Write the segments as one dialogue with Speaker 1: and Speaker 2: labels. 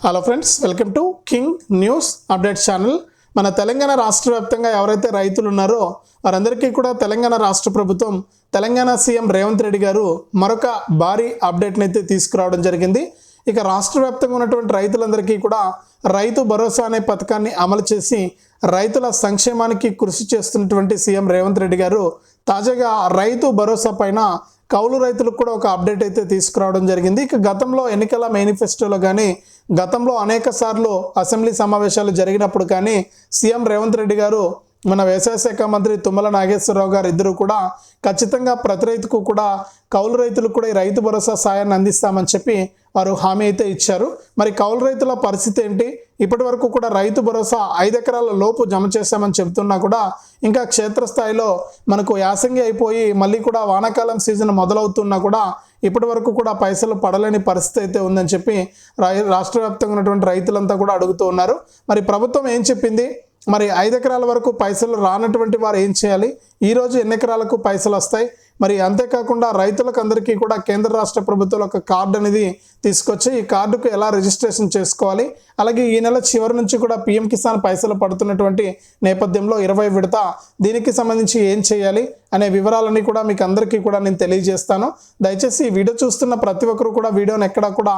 Speaker 1: Hello friends welcome to King News Update channel మన తెలంగాణ రాష్ట్ర వ్యాప్తంగా ఎవరైతే రైతులు ఉన్నారో వారందరికీ కూడా తెలంగాణ రాష్ట్ర ప్రభుత్వం తెలంగాణ సీఎం రేవంత్ రెడ్డి గారు మరొక భారీ అప్డేట్ని అయితే తీసుకురావడం జరిగింది. ఇక రాష్ట్ర వ్యాప్తంగా ఉన్నటువంటి రైతులందరికీ కూడా రైతు భరోసా అనే పథకాన్ని అమలు చేసి రైతుల సంక్షేమానికి కృషి చేస్తున్నటువంటి సీఎం రేవంత్ రెడ్డి గారు తాజాగా రైతు భరోసా పైన కౌలు రైతులకు కూడా ఒక అప్డేట్ అయితే తీసుకురావడం జరిగింది. ఇక గతంలో ఎన్నికల మేనిఫెస్టోలో కానీ గతంలో అనేక సార్లు అసెంబ్లీ సమావేశాలు జరిగినప్పుడు కానీ సీఎం రేవంత్ రెడ్డి గారు మన వ్యవసాయ శాఖ మంత్రి తుమ్మల నాగేశ్వరరావు గారు ఇద్దరు కూడా ఖచ్చితంగా ప్రతి రైతుకు కూడా కౌలు రైతులకు కూడా ఈ రైతు భరోసా సాయాన్ని అందిస్తామని చెప్పి వారు హామీ అయితే ఇచ్చారు. మరి కౌలు రైతుల పరిస్థితి ఏంటి? ఇప్పటి వరకు కూడా రైతు భరోసా ఐదు ఎకరాల లోపు జమ చేశామని చెబుతున్నా కూడా ఇంకా క్షేత్రస్థాయిలో మనకు యాసంగి అయిపోయి మళ్ళీ కూడా వానాకాలం సీజన్ మొదలవుతున్నా కూడా ఇప్పటి వరకు కూడా పైసలు పడలేని పరిస్థితి అయితే ఉందని చెప్పి రాష్ట్ర వ్యాప్తంగా ఉన్నటువంటి రైతులంతా కూడా అడుగుతూ ఉన్నారు. మరి ప్రభుత్వం ఏం చెప్పింది? మరి ఐదు ఎకరాల వరకు పైసలు రానటువంటి వారు ఏం చేయాలి? ఈరోజు ఎన్ని ఎకరాలకు పైసలు వస్తాయి? మరి అంతేకాకుండా రైతులకు అందరికీ కూడా కేంద్ర రాష్ట్ర ప్రభుత్వాలు ఒక కార్డు అనేది తీసుకొచ్చి ఈ కార్డుకు ఎలా రిజిస్ట్రేషన్ చేసుకోవాలి? అలాగే ఈ నెల చివరి నుంచి కూడా పిఎం కిసాన్ పైసలు పడుతున్నటువంటి నేపథ్యంలో ఇరవై విడత దీనికి సంబంధించి ఏం చేయాలి అనే వివరాలన్నీ కూడా మీకు అందరికీ కూడా నేను తెలియజేస్తాను. దయచేసి ఈ వీడియో చూస్తున్న ప్రతి ఒక్కరు కూడా వీడియోని ఎక్కడా కూడా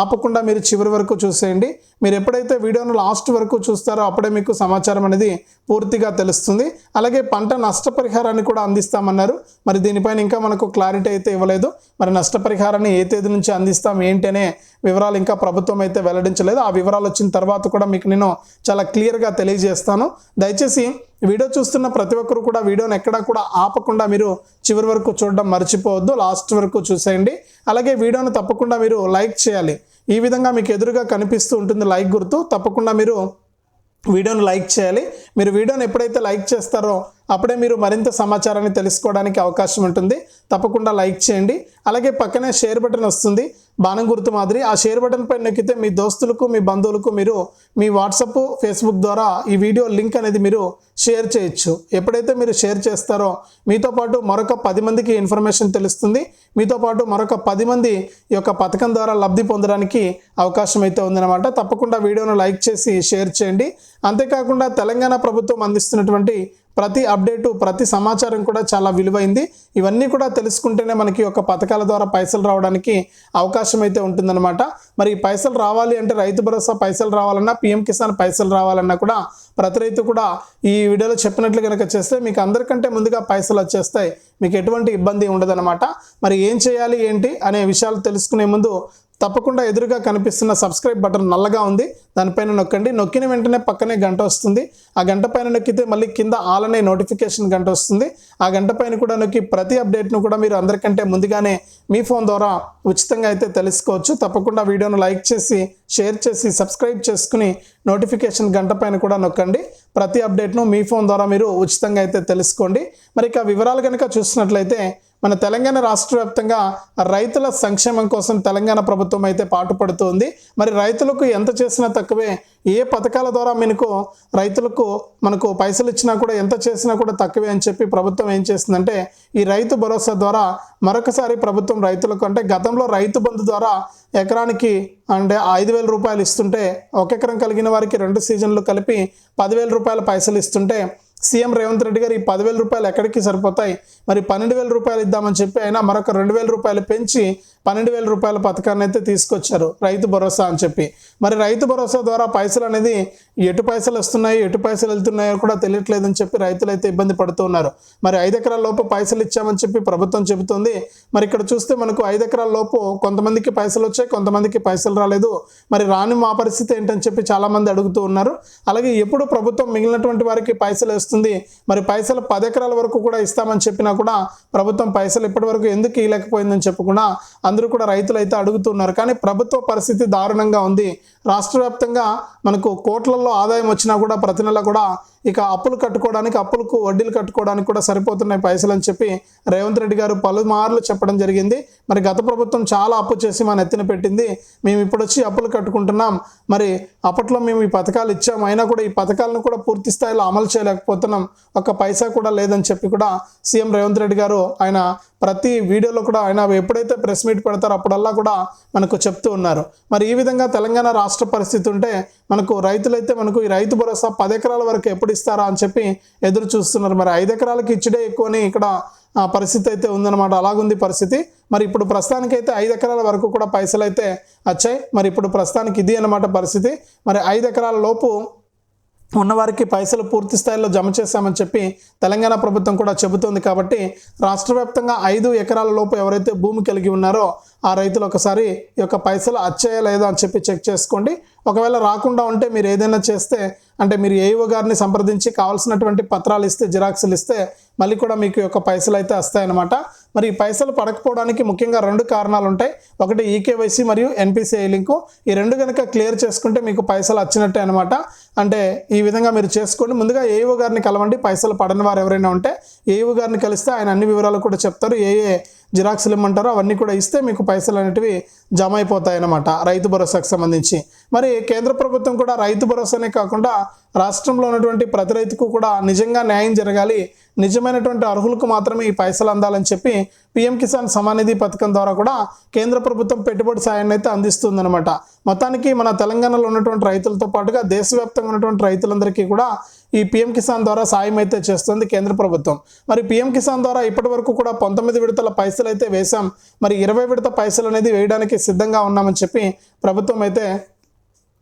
Speaker 1: ఆపకుండా మీరు చివరి వరకు చూసేయండి. మీరు ఎప్పుడైతే వీడియోను లాస్ట్ వరకు చూస్తారో అప్పుడే మీకు సమాచారం అనేది పూర్తిగా తెలుస్తుంది. అలాగే పంట నష్టపరిహారాన్ని కూడా అందిస్తామన్నారు. మరి దీనిపైన ఇంకా మనకు క్లారిటీ అయితే ఇవ్వలేదు. మరి నష్టపరిహారాన్ని ఏ తేదీ నుంచి అందిస్తాం ఏంటి ఏంటనే వివరాలు ఇంకా ప్రభుత్వం అయితే వెల్లడించలేదు. ఆ వివరాలు వచ్చిన తర్వాత కూడా మీకు నేను చాలా క్లియర్గా తెలియజేస్తాను. దయచేసి వీడియో చూస్తున్న ప్రతి ఒక్కరు కూడా వీడియోని ఎక్కడా కూడా ఆపకుండా మీరు చివరి వరకు చూడడం మర్చిపోవద్దు. లాస్ట్ వరకు చూసేయండి. అలాగే వీడియోను తప్పకుండా మీరు లైక్ చేయాలి. ఈ విధంగా మీకు ఎదురుగా కనిపిస్తూ ఉంటుంది లైక్ గుర్తు. తప్పకుండా మీరు వీడియోను లైక్ చేయాలి. మీరు వీడియోని ఎప్పుడైతే లైక్ చేస్తారో అప్పుడే మీరు మరింత సమాచారాన్ని తెలుసుకోవడానికి అవకాశం ఉంటుంది. తప్పకుండా లైక్ చేయండి. అలాగే పక్కనే షేర్ బటన్ వస్తుంది. బాణం గుర్తు మాదిరి. ఆ షేర్ బటన్ పైన నొక్కితే మీ దోస్తులకు మీ బంధువులకు మీరు మీ వాట్సప్ ఫేస్బుక్ ద్వారా ఈ వీడియో లింక్ అనేది మీరు షేర్ చేయొచ్చు. ఎప్పుడైతే మీరు షేర్ చేస్తారో మీతో పాటు మరొక పది మందికి ఇన్ఫర్మేషన్ తెలుస్తుంది. మీతో పాటు మరొక పది మంది ఈ యొక్క పథకం ద్వారా లబ్ధి పొందడానికి అవకాశం అయితే ఉందన్నమాట. తప్పకుండా వీడియోను లైక్ చేసి షేర్ చేయండి. అంతేకాకుండా తెలంగాణ ప్రభుత్వం అందిస్తున్నటువంటి ప్రతి అప్డేటు ప్రతి సమాచారం కూడా చాలా విలువైంది. ఇవన్నీ కూడా తెలుసుకుంటేనే మనకి ఒక పథకాల ద్వారా పైసలు రావడానికి అవకాశం అయితే ఉంటుందన్నమాట. మరి ఈ పైసలు రావాలి అంటే రైతు భరోసా పైసలు రావాలన్నా పిఎం కిసాన్ పైసలు రావాలన్నా కూడా ప్రతి రైతు కూడా ఈ వీడియోలో చెప్పినట్లు కనుక చేస్తే మీకు అందరికంటే ముందుగా పైసలు వచ్చేస్తాయి. మీకు ఎటువంటి ఇబ్బంది ఉండదన్నమాట. మరి ఏం చేయాలి ఏంటి అనే విషయాలు తెలుసుకునే ముందు తప్పకుండా ఎదురుగా కనిపిస్తున్న సబ్స్క్రైబ్ బటన్ నల్లగా ఉంది. దానిపైన నొక్కండి. నొక్కిన వెంటనే పక్కనే గంట వస్తుంది. ఆ గంట పైన నొక్కితే మళ్ళీ కింద ఆలనే నోటిఫికేషన్ గంట వస్తుంది. ఆ గంట పైన కూడా నొక్కి ప్రతి అప్డేట్ను కూడా మీరు అందరికంటే ముందుగానే మీ ఫోన్ ద్వారా ఉచితంగా అయితే తెలుసుకోవచ్చు. తప్పకుండా వీడియోను లైక్ చేసి షేర్ చేసి సబ్స్క్రైబ్ చేసుకుని నోటిఫికేషన్ గంట పైన కూడా నొక్కండి. ప్రతి అప్డేట్ను మీ ఫోన్ ద్వారా మీరు ఉచితంగా అయితే తెలుసుకోండి. మరి ఇక వివరాలు కనుక చూసినట్లయితే మన తెలంగాణ రాష్ట్ర వ్యాప్తంగా రైతుల సంక్షేమం కోసం తెలంగాణ ప్రభుత్వం అయితే పాటుపడుతుంది. మరి రైతులకు ఎంత చేసినా తక్కువే. ఏ పథకాల ద్వారా మనకు రైతులకు మనకు పైసలు ఇచ్చినా కూడా ఎంత చేసినా కూడా తక్కువే అని చెప్పి ప్రభుత్వం ఏం చేస్తుందంటే ఈ రైతు భరోసా ద్వారా మరొకసారి ప్రభుత్వం రైతులకు అంటే గతంలో రైతు బంధు ద్వారా ఎకరానికి అంటే ఐదు వేల రూపాయలు ఇస్తుంటే ఒక ఎకరం కలిగిన వారికి రెండు సీజన్లు కలిపి పదివేల రూపాయల పైసలు ఇస్తుంటే సీఎం రేవంత్ రెడ్డి గారు ఈ పదివేల రూపాయలు ఎక్కడికి సరిపోతాయి? మరి పన్నెండు వేల రూపాయలు ఇద్దామని చెప్పి అయినా మరొక రెండు వేల రూపాయలు పెంచి పన్నెండు వేల రూపాయల పథకాన్ని అయితే తీసుకొచ్చారు రైతు భరోసా అని చెప్పి. మరి రైతు భరోసా ద్వారా పైసలు అనేది ఎటు పైసలు వస్తున్నాయి ఎటు పైసలు వెళ్తున్నాయో కూడా తెలియట్లేదని చెప్పి రైతులు అయితే ఇబ్బంది పడుతున్నారు మరి ఐదు ఎకరాల లోపు పైసలు ఇచ్చామని చెప్పి ప్రభుత్వం చెబుతుంది. మరి ఇక్కడ చూస్తే మనకు ఐదు ఎకరాల లోపు కొంతమందికి పైసలు వచ్చాయి కొంతమందికి పైసలు రాలేదు. మరి రాని మా పరిస్థితి ఏంటని చెప్పి చాలామంది అడుగుతూ ఉన్నారు. అలాగే ఎప్పుడు ప్రభుత్వం మిగిలినటువంటి వారికి పైసలు వేస్తుంది మరి పైసలు పది ఎకరాల వరకు కూడా ఇస్తామని చెప్పినా కూడా ప్రభుత్వం పైసలు ఇప్పటి వరకు ఎందుకు ఇవ్వలేకపోయిందని చెప్పకుండా అందరూ కూడా రైతులు అయితే అడుగుతున్నారు కానీ ప్రభుత్వ పరిస్థితి దారుణంగా ఉంది. రాష్ట్ర వ్యాప్తంగా మనకు కోట్లలో ఆదాయం వచ్చినా కూడా ప్రతి నెల కూడా ఇక అప్పులు కట్టుకోవడానికి అప్పులకు వడ్డీలు కట్టుకోవడానికి కూడా సరిపోతున్నాయి పైసలు అని చెప్పి రేవంత్ రెడ్డి గారు పలుమార్లు చెప్పడం జరిగింది. మరి గత ప్రభుత్వం చాలా అప్పు చేసి మన ఎత్తిన పెట్టింది. మేము ఇప్పుడు వచ్చి అప్పులు కట్టుకుంటున్నాం. మరి అప్పట్లో మేము ఈ పథకాలు ఇచ్చాం. అయినా కూడా ఈ పథకాలను కూడా పూర్తి స్థాయిలో అమలు చేయలేకపోతున్నాం. ఒక్క పైసా కూడా లేదని చెప్పి కూడా సీఎం రేవంత్ రెడ్డి గారు ఆయన ప్రతి వీడియోలో కూడా ఆయన ఎప్పుడైతే ప్రెస్ మీట్ పెడతారో అప్పుడల్లా కూడా మనకు చెప్తూ ఉన్నారు. మరి ఈ విధంగా తెలంగాణ రాష్ట్ర పరిస్థితి ఉంటే మనకు రైతులైతే మనకు ఈ రైతు భరోసా పది ఎకరాల వరకు ఎప్పుడు ఇస్తారా అని చెప్పి ఎదురు చూస్తున్నారు. మరి ఐదు ఎకరాలకి ఇచ్చిడే ఎక్కువని ఇక్కడ ఆ పరిస్థితి అయితే ఉందన్నమాట. అలాగుంది పరిస్థితి. మరి ఇప్పుడు ప్రస్తుతానికి అయితే ఐదు ఎకరాల వరకు కూడా పైసలు అయితే వచ్చాయి. మరి ఇప్పుడు ప్రస్తుతానికి ఇది అన్నమాట పరిస్థితి. మరి ఐదు ఎకరాల లోపు ఉన్నవారికి పైసలు పూర్తి స్థాయిలో జమ చేశామని చెప్పి తెలంగాణ ప్రభుత్వం కూడా చెబుతోంది కాబట్టి రాష్ట్ర వ్యాప్తంగా ఐదు ఎకరాల లోపు ఎవరైతే భూమి కలిగి ఉన్నారో ఆ రైతులు ఒకసారి ఈ యొక్క పైసలు వచ్చాయా లేదా అని చెప్పి చెక్ చేసుకోండి. ఒకవేళ రాకుండా ఉంటే మీరు ఏదైనా చేస్తే అంటే మీరు ఏఈఓ గారిని సంప్రదించి కావాల్సినటువంటి పత్రాలు ఇస్తే జిరాక్సులు ఇస్తే మళ్ళీ కూడా మీకు యొక్క పైసలు అయితే వస్తాయన్నమాట. మరి ఈ పైసలు పడకపోవడానికి ముఖ్యంగా రెండు కారణాలు ఉంటాయి. ఒకటి ఈకేవైసీ మరియు ఎన్పిసిఐ లింకు. ఈ రెండు కనుక క్లియర్ చేసుకుంటే మీకు పైసలు వచ్చినట్టే అనమాట అంటే ఈ విధంగా మీరు చేసుకోండి. ముందుగా ఏఈఓ గారిని కలవండి. పైసలు పడని వారు ఎవరైనా ఉంటే ఏఈఓ గారిని కలిస్తే ఆయన అన్ని వివరాలు కూడా చెప్తారు. ఏ ఏ జిరాక్స్లు ఇమ్మంటారో అవన్నీ కూడా ఇస్తే మీకు పైసలు అనేటివి జమ అయిపోతాయన్నమాట రైతు భరోసాకు సంబంధించి. మరి కేంద్ర ప్రభుత్వం కూడా రైతు భరోసానే కాకుండా రాష్ట్రంలో ఉన్నటువంటి ప్రతి రైతుకు కూడా నిజంగా న్యాయం జరగాలి నిజమైనటువంటి అర్హులకు మాత్రమే ఈ పైసలు అందాలని చెప్పి పిఎం కిసాన్ సమానిధి పథకం ద్వారా కూడా కేంద్ర ప్రభుత్వం పెట్టుబడి సాయాన్ని అయితే అందిస్తుందన్నమాట. మొత్తానికి మన తెలంగాణలో ఉన్నటువంటి రైతులతో పాటుగా దేశవ్యాప్తంగా ఉన్నటువంటి రైతులందరికీ కూడా ఈ పిఎం కిసాన్ ద్వారా సాయం అయితే చేస్తుంది కేంద్ర ప్రభుత్వం. మరి పిఎం కిసాన్ ద్వారా ఇప్పటి వరకు కూడా పంతొమ్మిది విడతల పైసలు అయితే వేశాం. మరి ఇరవై విడత పైసలు అనేది వేయడానికి సిద్ధంగా ఉన్నామని చెప్పి ప్రభుత్వం అయితే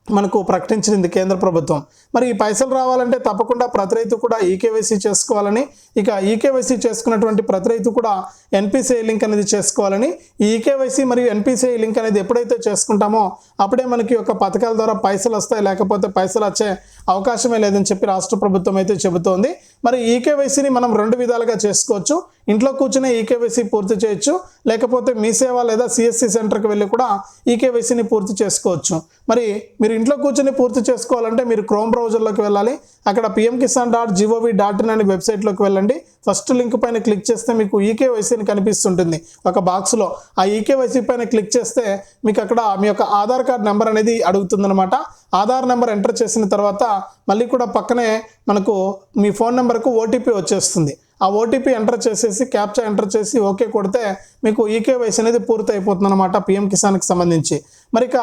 Speaker 1: మనకు ప్రకటించింది కేంద్ర ప్రభుత్వం. మరి ఈ పైసలు రావాలంటే తప్పకుండా ప్రతి రైతు కూడా ఈకేవైసీ చేసుకోవాలని ఇక ఈకేవైసీ చేసుకున్నటువంటి ప్రతి రైతు కూడా ఎన్పిసిఐ లింక్ అనేది చేసుకోవాలని ఈ ఈకేవైసీ మరియు ఎన్పిసిఐ లింక్ అనేది ఎప్పుడైతే చేసుకుంటామో అప్పుడే మనకి యొక్క పథకాల ద్వారా పైసలు వస్తాయి లేకపోతే పైసలు వచ్చే అవకాశమే లేదని చెప్పి రాష్ట్ర ప్రభుత్వం అయితే చెబుతోంది. మరి ఈకేవైసీని మనం రెండు విధాలుగా చేసుకోవచ్చు. ఇంట్లో కూర్చునే ఈకేవైసీ పూర్తి చేయొచ్చు. లేకపోతే మీ సేవ లేదా సిఎస్సి సెంటర్కి వెళ్ళి కూడా ఈకేవైసీని పూర్తి చేసుకోవచ్చు. మరి మీరు ఇంట్లో కూర్చుని పూర్తి చేసుకోవాలంటే మీరు క్రోమ్ బ్రౌజర్లోకి వెళ్ళాలి. అక్కడ PM Kisan dot G O V dot in అనే వెబ్సైట్లోకి వెళ్ళండి. ఫస్ట్ లింక్ పైన క్లిక్ చేస్తే మీకు ఈకేవైసీ అని కనిపిస్తుంటుంది. ఒక బాక్స్లో ఆ ఈకేవైసీ పైన క్లిక్ చేస్తే మీకు అక్కడ మీ యొక్క ఆధార్ కార్డ్ నెంబర్ అనేది అడుగుతుందన్నమాట. ఆధార్ నెంబర్ ఎంటర్ చేసిన తర్వాత మళ్ళీ కూడా పక్కనే మనకు మీ ఫోన్ నెంబర్కు ఓటీపీ వచ్చేస్తుంది. ఆ ఓటీపీ ఎంటర్ చేసేసి క్యాప్చా ఎంటర్ చేసి ఓకే కొడితే మీకు ఈకేవైసీ అనేది పూర్తి అయిపోతుంది అనమాట పిఎం కిసాన్కి సంబంధించి. మరి ఇక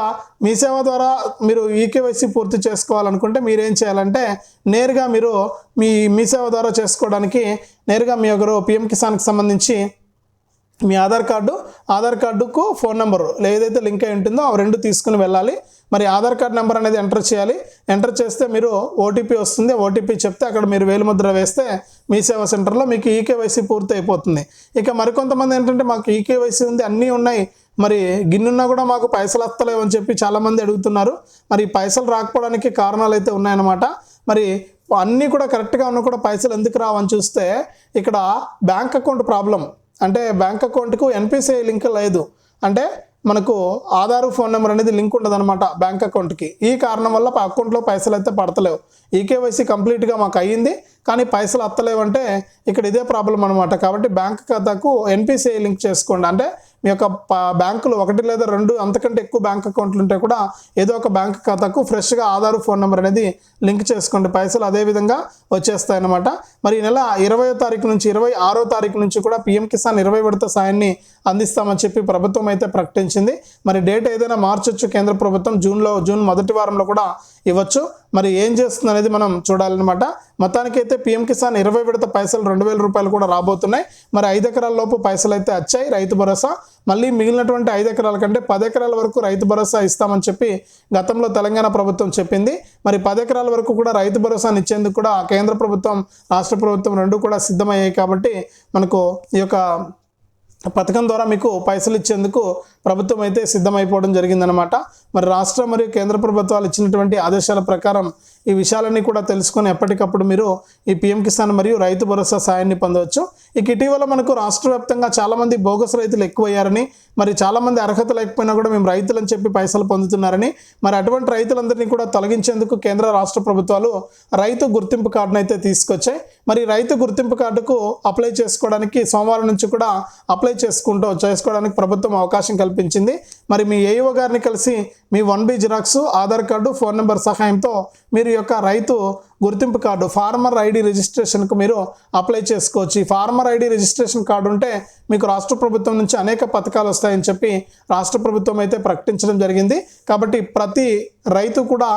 Speaker 1: మీ సేవ ద్వారా మీరు ఈకేవైసీ పూర్తి చేసుకోవాలనుకుంటే మీరేం చేయాలంటే నేరుగా మీరు మీ మీ సేవ ద్వారా చేసుకోవడానికి నేరుగా మీ ఒకరు పిఎం కిసాన్కి సంబంధించి మీ ఆధార్ కార్డు ఆధార్ కార్డుకు ఫోన్ నెంబరు ఏదైతే లింక్ అయి ఉంటుందో అవి రెండు తీసుకుని వెళ్ళాలి. మరి ఆధార్ కార్డ్ నెంబర్ అనేది ఎంటర్ చేయాలి. ఎంటర్ చేస్తే మీరు ఓటీపీ వస్తుంది. ఓటీపీ చెప్తే అక్కడ మీరు వేలుముద్ర వేస్తే మీ సేవా సెంటర్లో మీకు ఈకేవైసీ పూర్తి అయిపోతుంది. ఇక మరికొంతమంది ఏంటంటే మాకు ఈకేవైసీ ఉంది అన్నీ ఉన్నాయి. మరి గిన్నున్నా కూడా మాకు పైసలు వస్తలేవు అని చెప్పి చాలామంది అడుగుతున్నారు. మరి పైసలు రాకపోవడానికి కారణాలు అయితే ఉన్నాయన్నమాట. మరి అన్నీ కూడా కరెక్ట్గా ఉన్నా కూడా పైసలు ఎందుకు రావని చూస్తే ఇక్కడ బ్యాంక్ అకౌంట్ ప్రాబ్లం అంటే బ్యాంక్ అకౌంట్కు ఎన్పిసిఐ లింక్ లేదు. అంటే మనకు ఆధార్ ఫోన్ నెంబర్ అనేది లింక్ ఉండదన్నమాట బ్యాంక్ అకౌంట్కి. ఈ కారణం వల్ల అకౌంట్లో పైసలు అయితే పడతలేవు. ఈకేవైసీ కంప్లీట్గా మాకు అయ్యింది. కానీ పైసలు వస్తలేవంటే ఇక్కడ ఇదే ప్రాబ్లం అనమాట కాబట్టి బ్యాంక్ ఖాతాకు ఎన్పిసిఐ లింక్ చేసుకోండి. అంటే మీ యొక్క ప- బ్యాంకులు ఒకటి లేదా రెండు అంతకంటే ఎక్కువ బ్యాంక్ అకౌంట్లు ఉంటే కూడా ఏదో ఒక బ్యాంక్ ఖాతాకు ఫ్రెష్గా ఆధార్ ఫోన్ నెంబర్ అనేది లింక్ చేసుకోండి. పైసలు అదే విధంగా వచ్చేస్తాయి మరి ఈ నెల ఇరవయో తారీఖు నుంచి ఇరవై ఆరో తారీఖు నుంచి కూడా పిఎం కిసాన్ ఇరవై విడత సాయాన్ని అందిస్తామని చెప్పి ప్రభుత్వం అయితే ప్రకటించింది. మరి డేట్ ఏదైనా మార్చొచ్చు కేంద్ర ప్రభుత్వం. జూన్లో జూన్ మొదటి వారంలో కూడా ఇవ్వచ్చు. మరి ఏం చేస్తుంది అనేది మనం చూడాలన్నమాట. మొత్తానికైతే పిఎం కిసాన్ ఇరవై విడత పైసలు రెండు వేల రూపాయలు కూడా రాబోతున్నాయి. మరి ఐదు ఎకరాల లోపు పైసలు అయితే వచ్చాయి రైతు భరోసా. మళ్ళీ మిగిలినటువంటి ఐదు ఎకరాల కంటే పది ఎకరాల వరకు రైతు భరోసా ఇస్తామని చెప్పి గతంలో తెలంగాణ ప్రభుత్వం చెప్పింది. మరి పది ఎకరాల వరకు కూడా రైతు భరోసాని ఇచ్చేందుకు కూడా కేంద్ర ప్రభుత్వం రాష్ట్ర ప్రభుత్వం రెండు కూడా సిద్ధమయ్యాయి కాబట్టి మనకు ఈ యొక్క పథకం ద్వారా మీకు పైసలు ఇచ్చేందుకు ప్రభుత్వం అయితే సిద్ధమైపోవడం జరిగిందనమాట మరి రాష్ట్ర మరియు కేంద్ర ప్రభుత్వాలు ఇచ్చినటువంటి ఆదేశాల ప్రకారం ఈ విషయాలన్నీ కూడా తెలుసుకొని ఎప్పటికప్పుడు మీరు ఈ పిఎం కిసాన్ మరియు రైతు భరోసా సాయాన్ని పొందవచ్చు. ఇక ఇటీవల మనకు రాష్ట్ర వ్యాప్తంగా చాలామంది బోగస్ రైతులు ఎక్కువయ్యారని మరి చాలామంది అర్హత లేకపోయినా కూడా మేము రైతులని చెప్పి పైసలు పొందుతున్నారని మరి అటువంటి రైతులందరినీ కూడా తొలగించేందుకు కేంద్ర రాష్ట్ర ప్రభుత్వాలు రైతు గుర్తింపు కార్డును అయితే తీసుకొచ్చాయి. మరి రైతు గుర్తింపు కార్డుకు అప్లై చేసుకోవడానికి సోమవారం నుంచి కూడా అప్లై చేసుకుంటూ చేసుకోవడానికి ప్రభుత్వం అవకాశం కల్పించింది మరి మీ ఏఈఓ గారిని కలిసి మీ one B xerox Aadhaar card phone number సహాయంతో మీరు యొక్క రైతు గుర్తింపు కార్డు ఫార్మర్ ఐడి రిజిస్ట్రేషన్కు మీరు అప్లై చేసుకోవచ్చు. ఈ ఫార్మర్ ఐడి రిజిస్ట్రేషన్ కార్డు ఉంటే మీకు రాష్ట్ర ప్రభుత్వం నుంచి అనేక పథకాలు వస్తాయని చెప్పి రాష్ట్ర ప్రభుత్వం అయితే ప్రకటించడం జరిగింది. కాబట్టి ప్రతి రైతు కూడా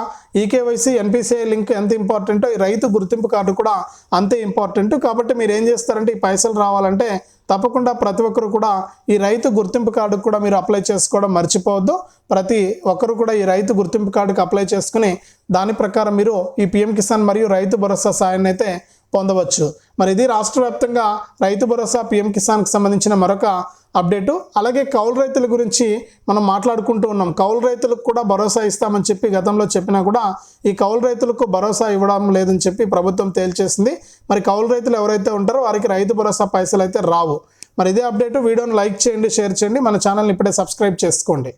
Speaker 1: ఈకేవైసీ ఎన్పిసిఐ లింక్ ఎంత ఇంపార్టెంటో ఈ రైతు గుర్తింపు కార్డు కూడా అంతే ఇంపార్టెంట్. కాబట్టి మీరు ఏం చేస్తారంటే ఈ పైసలు రావాలంటే తప్పకుండా ప్రతి ఒక్కరు కూడా ఈ రైతు గుర్తింపు కార్డుకు కూడా మీరు అప్లై చేసుకోవడం మర్చిపోవద్దు. ప్రతి ఒక్కరు కూడా ఈ రైతు గుర్తింపు కార్డుకి అప్లై చేసుకుని దాని ప్రకారం మీరు ఈ పిఎం కిసాన్ మరియు రైతు భరోసా సాయాన్ని అయితే పొందవచ్చు. మరి ఇది రాష్ట్ర వ్యాప్తంగా రైతు భరోసా పిఎం కిసాన్కి సంబంధించిన మరొక అప్డేటు. అలాగే కౌలు రైతుల గురించి మనం మాట్లాడుకుంటూ ఉన్నాం. కౌలు రైతులకు కూడా భరోసా ఇస్తామని చెప్పి గతంలో చెప్పినా కూడా ఈ కౌలు రైతులకు భరోసా ఇవ్వడం లేదని చెప్పి ప్రభుత్వం తేల్చేసింది. మరి కౌలు రైతులు ఎవరైతే ఉంటారో వారికి రైతు భరోసా పైసలు అయితే రావు. మరి ఇదే అప్డేట్. వీడియోని లైక్ చేయండి షేర్ చేయండి. మన ఛానల్ని ఇప్పుడే సబ్స్క్రైబ్ చేసుకోండి.